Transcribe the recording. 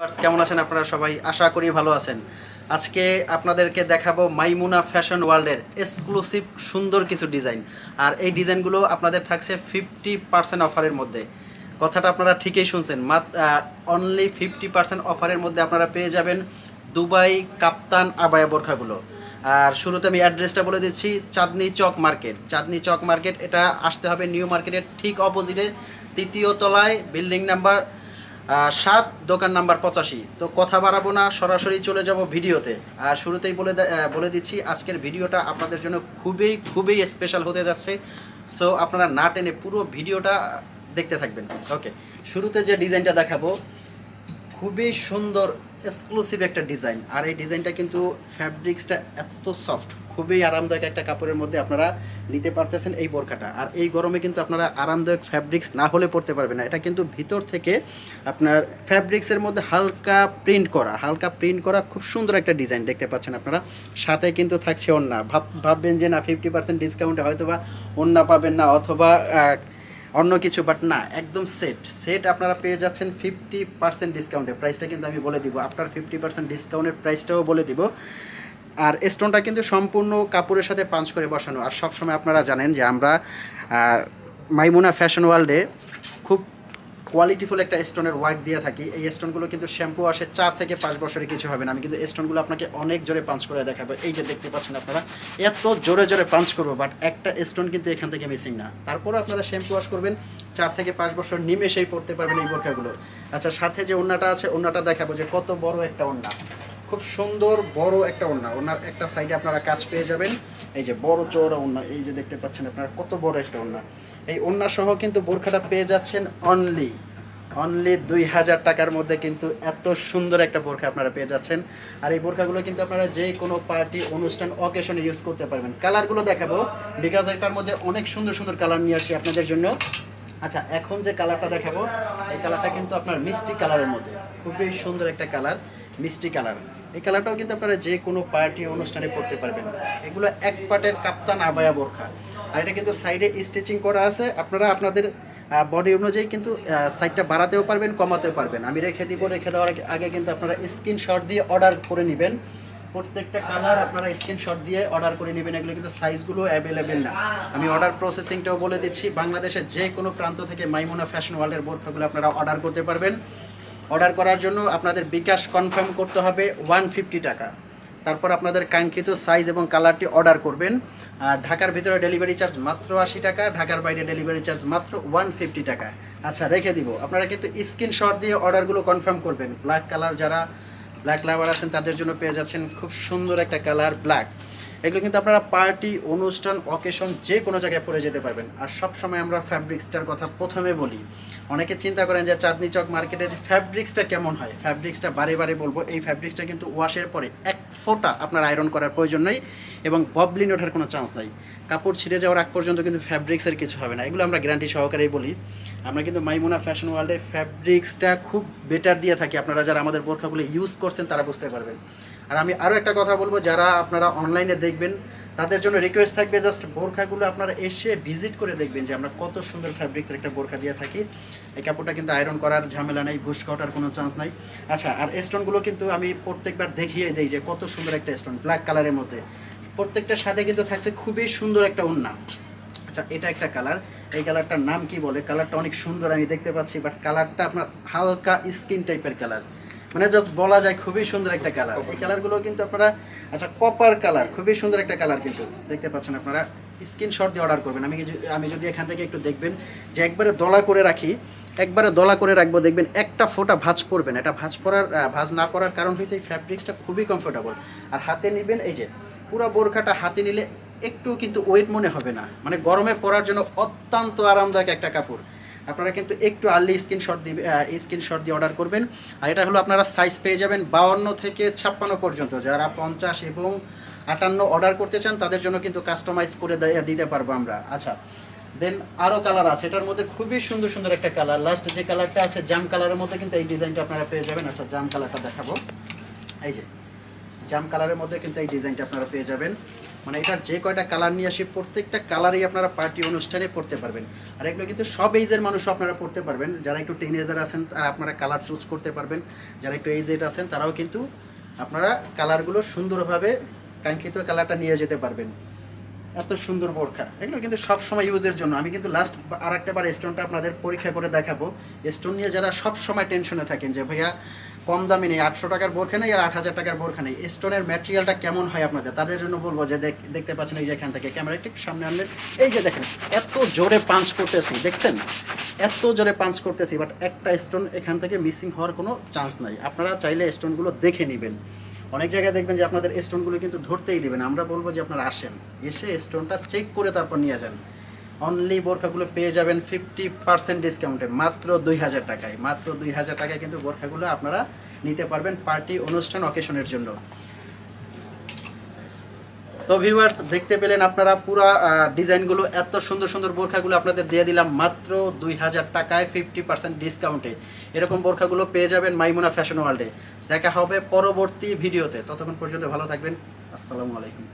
কেমন আছেন আপনারা সবাই? আশা করি ভালো আছেন। আজকে আপনাদেরকে দেখাবো মাইমুনা ফ্যাশন ওয়ার্ল্ডের এক্সক্লুসিভ সুন্দর কিছু ডিজাইন আর এই ডিজাইনগুলো আপনাদের থাকছে ফিফটি পার্সেন্ট অফারের মধ্যে। কথাটা আপনারা ঠিকই শুনছেন। মাত্র অনলি ফিফটি পার্সেন্ট অফারের মধ্যে আপনারা পেয়ে যাবেন দুবাই কাপ্তান আবায়া বোরখাগুলো। আর শুরুতে আমি অ্যাড্রেসটা বলে দিচ্ছি, চাঁদনি চক মার্কেট। চাঁদনি চক মার্কেট, এটা আসতে হবে নিউ মার্কেটের ঠিক অপোজিটে তৃতীয় তলায় বিল্ডিং নাম্বার সাত, দোকান নাম্বার পঁচাশি। তো কথা বাড়াবো না, সরাসরি চলে যাব ভিডিওতে। আর শুরুতেই বলে বলে দিচ্ছি, আজকের ভিডিওটা আপনাদের জন্য খুবই খুবই স্পেশাল হতে যাচ্ছে। সো আপনারা না টেনে পুরো ভিডিওটা দেখতে থাকবেন। ওকে শুরুতে যে ডিজাইনটা দেখাবো, খুবই সুন্দর এক্সক্লুসিভ একটা ডিজাইন আর এই ডিজাইনটা কিন্তু ফ্যাব্রিক্সটা এত সফট খুবই আরামদায়ক একটা কাপড়ের মধ্যে আপনারা নিতে পারতেছেন এই বোরখাটা। আর এই গরমে কিন্তু আপনারা আরামদায়ক ফ্যাব্রিক্স না হলে পড়তে পারবেন না। এটা কিন্তু ভিতর থেকে আপনার ফ্যাব্রিক্সের মধ্যে হালকা প্রিন্ট করা, হালকা প্রিন্ট করা খুব সুন্দর একটা ডিজাইন দেখতে পাচ্ছেন আপনারা। সাথে কিন্তু থাকছে ভাব, ভাববেন যে না ফিফটি পার্সেন্ট ডিসকাউন্টে হয়তো বা ওন্না পাবেন না, অথবা অন্য কিছু বাট না, একদম সেট সেট আপনারা পেয়ে যাচ্ছেন ফিফটি পার্সেন্ট ডিসকাউন্টে প্রাইসটা কিন্তু আমি বলে দিব। আপনার ফিফটি পার্সেন্ট ডিসকাউন্টের প্রাইসটাও বলে দিব। আর স্টোনটা কিন্তু সম্পূর্ণ কাপড়ের সাথে পাঞ্চ করে বসানো। আর সবসময় আপনারা জানেন যে আমরা মাইমুনা ফ্যাশন ওয়ার্ল্ডে কোয়ালিটিফুল একটা স্টোনের ওয়ার্ক দিয়ে থাকি, এই স্টোনগুলো কিন্তু শ্যাম্পু আসে চার থেকে পাঁচ বছরে কিছু হবে না। আমি কিন্তু স্টোনগুলো আপনাকে অনেক জোরে পাঞ্চ করে দেখাবো। এই যে দেখতে পাচ্ছেন আপনারা, এত জোরে জোরে পাঞ্চ করব বাট একটা স্টোন কিন্তু এখান থেকে মিসিং না। তারপরে আপনারা শ্যাম্পু ওয়াশ করবেন, চার থেকে পাঁচ বছর নিমেষেই পড়তে পারবেন এই বোরখাগুলো। আচ্ছা সাথে যে ওড়নাটা আছে ওড়নাটা দেখাবো যে কত বড় একটা ওড়না খুব সুন্দর বড় একটা ওড়না ওনার একটা সাইডে আপনারা কাজ পেয়ে যাবেন। এই যে বড় চওড়া ওড়না, এই যে দেখতে পাচ্ছেন আপনারা কত বড় একটা ওড়না। এই ওড়না সহ কিন্তু বোরখাটা পেয়ে যাচ্ছেন অনলি অনলি দুই হাজার টাকার মধ্যে কিন্তু এত সুন্দর একটা বোরখা আপনারা পেয়ে যাচ্ছেন। আর এই বোরখাগুলো কিন্তু আপনারা যে কোনো পার্টি, অনুষ্ঠান অকেশনে ইউজ করতে পারবেন। কালারগুলো দেখাবো বিকজ এটার মধ্যে অনেক সুন্দর সুন্দর কালার নিয়ে আসি আপনাদের জন্য। আচ্ছা এখন যে কালারটা দেখাবো, এই কালারটা কিন্তু আপনার মিষ্টি কালারের মধ্যে। খুবই সুন্দর একটা কালার মিষ্টি কালার এই কালারটাও কিন্তু আপনারা যে কোনো পার্টি অনুষ্ঠানে পড়তে পারবেন। এগুলো এক পাটের কাপ্তান আবায়া বোরখা। আর এটা কিন্তু সাইডে স্টিচিং করা আছে। আপনারা আপনাদের বডি অনুযায়ী কিন্তু সাইডটা বাড়াতেও পারবেন, কমাতেও পারবেন। আমি রেখে দিব, রেখে দেওয়ার আগে- কিন্তু আপনারা স্ক্রিনশট দিয়ে অর্ডার করে নেবেন। প্রত্যেকটা কালার আপনারা স্ক্রিনশট দিয়ে অর্ডার করে নেবেন। এগুলো কিন্তু সাইজগুলো অ্যাভেলেবেল না। আমি অর্ডার প্রসেসিংটাও বলে দিচ্ছি। বাংলাদেশের যে কোনো প্রান্ত থেকে মাইমোনা ফ্যাশন ওয়ার্ল্ডের বোরখাগুলো আপনারা অর্ডার করতে পারবেন। অর্ডার করার জন্য আপনাদের বিকাশ কনফার্ম করতে হবে ওয়ান টাকা। তারপর আপনাদের কাঙ্ক্ষিত সাইজ এবং কালারটি অর্ডার করবেন। আর ঢাকার ভিতরে ডেলিভারি চার্জ মাত্র আশি টাকা, ঢাকার বাইরে ডেলিভারি চার্জ মাত্র ওয়ান ফিফটি টাকা। আচ্ছা রেখে দিব। আপনারা কিন্তু স্ক্রিনশট দিয়ে অর্ডারগুলো কনফার্ম করবেন। ব্ল্যাক কালার যারা ব্ল্যাক লাভার আছেন, তাদের জন্য পেয়ে যাচ্ছেন খুব সুন্দর একটা কালার ব্ল্যাক এগুলো কিন্তু আপনারা পার্টি, অনুষ্ঠান অকেশন যে কোনো জায়গায় পরে যেতে পারবেন। আর সব সময় আমরা ফ্যাব্রিক্সটার কথা প্রথমে বলি। অনেকে চিন্তা করেন যে চাঁদনি চক মার্কেটে যে ফ্যাব্রিক্সটা কেমন হয়? ফ্যাব্রিক্সটা বারে বারে বলব, এই ফ্যাব্রিক্সটা কিন্তু ওয়াশের পরে এক ফোঁটা আপনার আয়রন করার প্রয়োজন নেই এবং ববলিন ওঠার কোনো চান্স নাই। কাপড় ছিঁড়ে যাওয়ার আগ পর্যন্ত কিন্তু ফ্যাব্রিক্সের কিছু হবে না। এগুলো আমরা গ্যারান্টি সহকারেই বলি। আমরা কিন্তু মাইমুনা ফ্যাশন ওয়ার্ল্ডে ফ্যাব্রিক্সটা খুব বেটার দিয়ে থাকি। আপনারা যারা আমাদের বোরখাগুলো ইউজ করছেন, তারা বুঝতে পারবেন। আর আমি আরও একটা কথা বলব, যারা আপনারা অনলাইনে দেখবেন, তাদের জন্য রিকোয়েস্ট থাকবে জাস্ট বোরখাগুলো আপনারা এসে ভিজিট করে দেখবেন যে আমরা কত সুন্দর ফ্যাব্রিক্সের একটা বোরখা দিয়ে থাকি। এই কাপড়টা কিন্তু আয়রন করার ঝামেলা নেই, ঘুষ কাটার কোনো চান্স নাই। আচ্ছা আর স্টোনগুলো কিন্তু আমি প্রত্যেকবার দেখিয়ে দিই যে কত সুন্দর একটা স্টোন ব্ল্যাক কালারের মধ্যে। প্রত্যেকটার সাথে কিন্তু থাকছে খুবই সুন্দর একটা উন্না। আচ্ছা এটা একটা কালার এই কালারটার নাম কি বলে? কালারটা অনেক সুন্দর আমি দেখতে পাচ্ছি বাট কালারটা আপনার হালকা স্কিন টাইপের কালার মানে জাস্ট বলা যায় খুবই সুন্দর একটা কালার এই কালারগুলো কিন্তু আপনারা আচ্ছা কপার কালার খুবই সুন্দর একটা কালার কিন্তু দেখতে পাচ্ছেন আপনারা। স্ক্রিনশট দিয়ে অর্ডার করবেন। আমি আমি যদি এখান থেকে একটু দেখবেন যে একবারে দলা করে রাখি, একবারে দলা করে রাখব, দেখবেন একটা ফোঁটা ভাঁজ পড়বেন এটা ভাঁজ পড়ার ভাঁজ না পড়ার কারণ হয়েছে এই ফ্যাব্রিক্সটা খুবই কমফোর্টেবল আর হাতে নেবেন, এই যে, পুরো বোরখাটা হাতে নিলে একটু কিন্তু ওয়েট মনে হবে না। মানে গরমে পরার জন্য অত্যন্ত আরামদায়ক একটা কাপড়। আপনারা কিন্তু একটু আর্লি স্ক্রিনশট দিবে স্ক্রিনশট দিয়ে অর্ডার করবেন। আর এটা হলো আপনারা সাইজ পেয়ে যাবেন বাউন্ন থেকে ছাপ্পান্ন পর্যন্ত। যারা পঞ্চাশ এবং আটান্ন অর্ডার করতে চান, তাদের জন্য কিন্তু কাস্টমাইজ করে দিতে পারব আমরা। আচ্ছা দেন আরও কালার আছে। এটার মধ্যে খুবই সুন্দর সুন্দর একটা কালার লাস্ট যে কালারটা আছে, জাম কালারের মধ্যে কিন্তু এই ডিজাইনটা আপনারা পেয়ে যাবেন। আচ্ছা জাম কালারটা দেখাবো। এই যে জাম কালারের মধ্যে কিন্তু এই ডিজাইনটা আপনারা পেয়ে যাবেন। মানে এটার যে কয়টা কালার নিয়ে আসি প্রত্যেকটা কালারই আপনারা পার্টি অনুষ্ঠানে পড়তে পারবেন। আর এগুলো কিন্তু সব এইজের মানুষও আপনারা পড়তে পারবেন। যারা একটু টিনেজার আছেন, তারা আপনারা কালার চুজ করতে পারবেন। যারা একটু এইজেড আছেন, তারাও কিন্তু আপনারা কালারগুলো সুন্দরভাবে কাঙ্ক্ষিত কালারটা নিয়ে যেতে পারবেন। এত সুন্দর বোরখা। এগুলো কিন্তু সব সময় ইউজের জন্য। আমি কিন্তু লাস্ট আর একটা বার স্টোনটা আপনাদের পরীক্ষা করে দেখাবো। স্টোন নিয়ে যারা সব সময় টেনশনে থাকেন যে, ভাইয়া, কম দামি নেই, আটশো টাকার বোরখা নেই আর আট হাজার টাকার বোরখা নেই। স্টোনের ম্যাটেরিয়ালটা কেমন হয় আপনাদের? তাদের জন্য বলব যে, দেখ- দেখতে পাচ্ছেন এই যে এখান থেকে। ক্যামেরা একটু সামনে আনলেন এই যে দেখেন, এত জোরে পাঞ্চ করতেছি, দেখছেন? এত জোরে পাঞ্চ করতেছি বাট একটা স্টোন এখান থেকে মিসিং হওয়ার কোনো চান্স নাই। আপনারা চাইলে স্টোনগুলো দেখে নেবেন। অনেক জায়গায় দেখবেন যে আপনাদের স্টোনগুলো কিন্তু ধরতেই দেবেন আমরা বলব যে আপনারা আসেন। এসে স্টোনটা চেক করে তারপর নিয়ে যান। অনলি বোরখাগুলো পেয়ে যাবেন ফিফটি পার্সেন্ট ডিসকাউন্টে মাত্র দুই হাজার টাকায়। মাত্র দুই হাজার টাকায় কিন্তু বোরখাগুলো আপনারা নিতে পারবেন পার্টি অনুষ্ঠান অকেশনের জন্য। তো ভিউয়ার্স দেখতে পেলেন আপনারা পুরো ডিজাইনগুলো, এত সুন্দর সুন্দর বোরখাগুলো আপনাদের দিয়ে দিলাম মাত্র দুই হাজার টাকায় ফিফটি পার্সেন্ট ডিসকাউন্টে এরকম বোরখাগুলো পেয়ে যাবেন মাইমুনা ফ্যাশন ওয়ার্ল্ডে। দেখা হবে পরবর্তী ভিডিওতে। ততক্ষণ পর্যন্ত ভালো থাকবেন। আসসালামু আলাইকুম।